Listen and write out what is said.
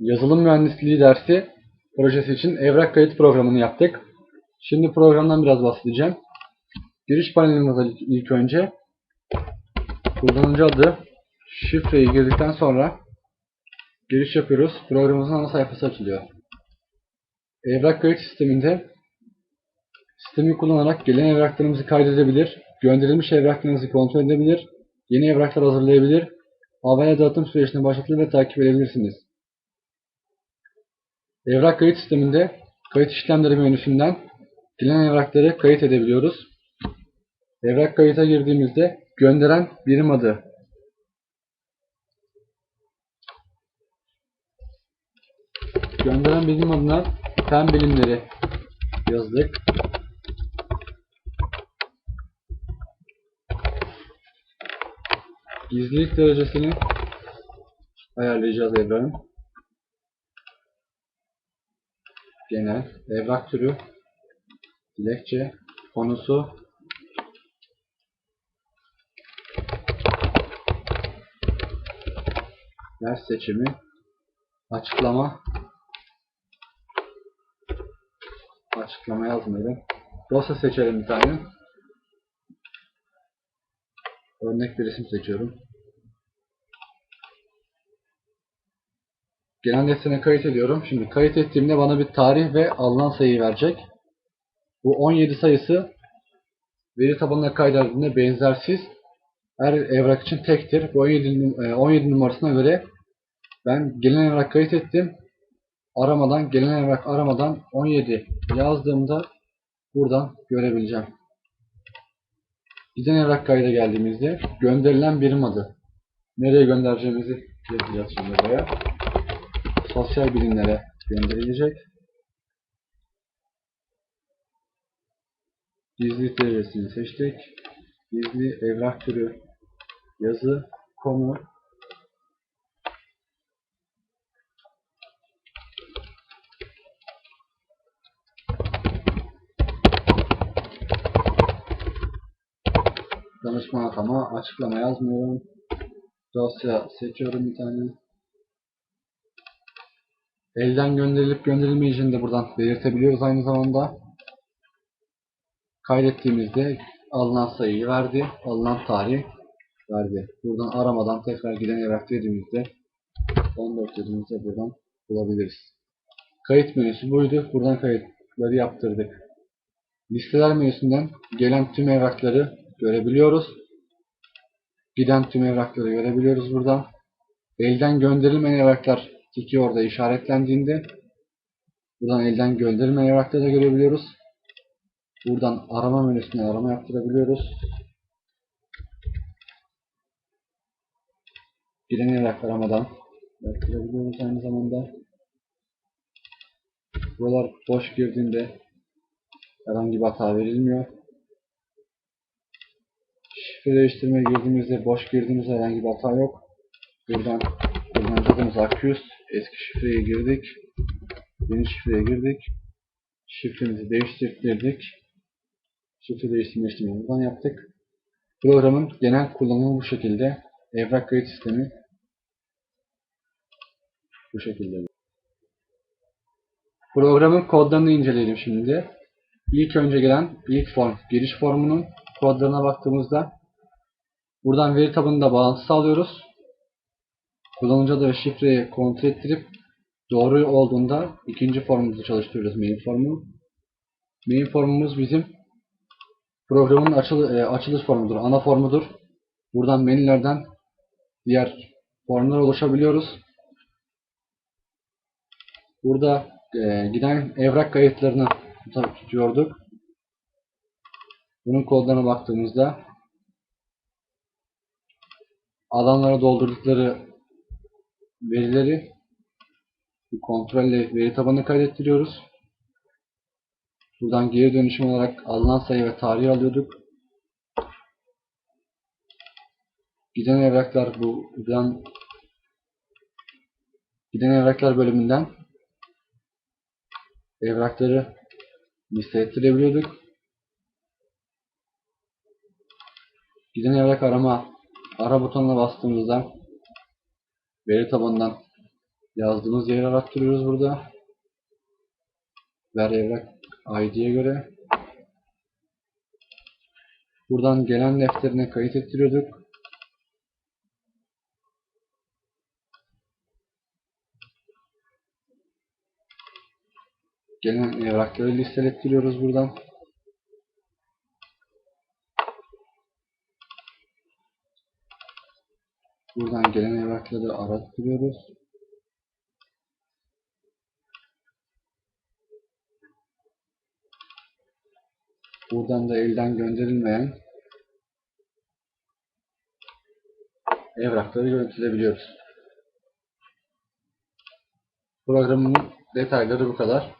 yazılım mühendisliği dersi projesi için evrak kayıt programını yaptık. Şimdi programdan biraz bahsedeceğim. Giriş panelimize ilk önce kullanıcı adı, şifreyi girdikten sonra giriş yapıyoruz. Programımızın ana sayfası açılıyor. Evrak kayıt sisteminde sistemi kullanarak gelen evraklarımızı kaydedebilir, gönderilmiş evraklarınızı kontrol edebilir, yeni evraklar hazırlayabilir, havaya dağıtım sürecini başlatır ve takip edebilirsiniz. Evrak kayıt sisteminde kayıt işlemleri menüsünden gelen evrakları kayıt edebiliyoruz. Evrak kayıta girdiğimizde gönderen birim adı gönderen birim adına fen bilimleri yazdık. Gizlilik derecesini ayarlayacağız evranın. Genel, evrak türü, dilekçe, konusu, ders seçimi, açıklama, açıklama yazmayalım. Dosya seçelim bir tane. Örnek bir resim seçiyorum. Genel defterine kayıt ediyorum. Şimdi kayıt ettiğimde bana bir tarih ve alınan sayıyı verecek. Bu 17 sayısı veri tabanına kaydedildiğinde benzersiz. Her evrak için tektir. Bu 17, num- e, 17 numarasına göre ben gelen evrak kayıt ettim. Aramadan, gelen evrak aramadan 17 yazdığımda buradan görebileceğim. Giden evrak kayda geldiğimizde gönderilen birim adı. Nereye göndereceğimizi yazacağız şimdi buraya. Sosyal bilimlere gönderilecek. Gizli derecesini seçtik. Gizli evrak türü yazı konu danışma atama açıklama yazmıyorum. Dosya seçiyorum bir tane. Elden gönderilip gönderilmeyeceğini de buradan belirtebiliyoruz aynı zamanda. Kaydettiğimizde alınan sayıyı verdi, alınan tarih verdi. Buradan aramadan tekrar giden evrak dediğimizde 14 dediğimizde buradan bulabiliriz. Kayıt menüsü buydu. Buradan kayıtları yaptırdık. Listeler menüsünden gelen tüm evrakları görebiliyoruz. Giden tüm evrakları görebiliyoruz buradan. Elden gönderilmeyen evraklar tiki orada işaretlendiğinde buradan elden gönderilmeyen evrakları da görebiliyoruz. Buradan arama menüsüne arama yaptırabiliyoruz. Giden evrak aramadan yaptırabiliyoruz aynı zamanda. Buralar boş girdiğinde herhangi bir hata verilmiyor. Şifre değiştirmeye girdiğimizde boş girdiğimizde herhangi bir hata yok. Buradan kullanıcı adımız Accused. Eski şifreye girdik. Yeni şifreye girdik. Şifremizi değiştirdik. Şifre değiştirme işlemini buradan yaptık. Programın genel kullanımı bu şekilde. Evrak kayıt sistemi bu şekilde. Programın kodlarını inceleyelim şimdi. İlk önce gelen ilk form, giriş formunun kodlarına baktığımızda buradan veri tabanında bağlantı sağlıyoruz. Kullanıcı adı ve şifreyi kontrol ettirip doğru olduğunda ikinci formumuzu çalıştırıyoruz main formu. Main formumuz bizim programın açıl e, açılış formudur, ana formudur. Buradan menülerden diğer formlar oluşabiliyoruz. Burada e, giden evrak kayıtlarını tutuyorduk. Bunun kodlarına baktığımızda alanlara doldurdukları verileri bir kontrolle veri tabanına kaydettiriyoruz. Buradan geri dönüşüm olarak alınan sayı ve tarihi alıyorduk. Giden evraklar bu buradan giden evraklar bölümünden evrakları liste ettirebiliyorduk. Giden evrak arama ara butonuna bastığımızda veri tabanından Yazdığımız yeri arattırıyoruz burada. Ver evrak ID'ye göre. Buradan gelen defterine kayıt ettiriyorduk. Gelen evrakları listelettiriyoruz buradan. Buradan gelen evrakları arattırıyoruz. Buradan da elden gönderilmeyen evrakları görüntüleyebiliyoruz. Programın detayları bu kadar.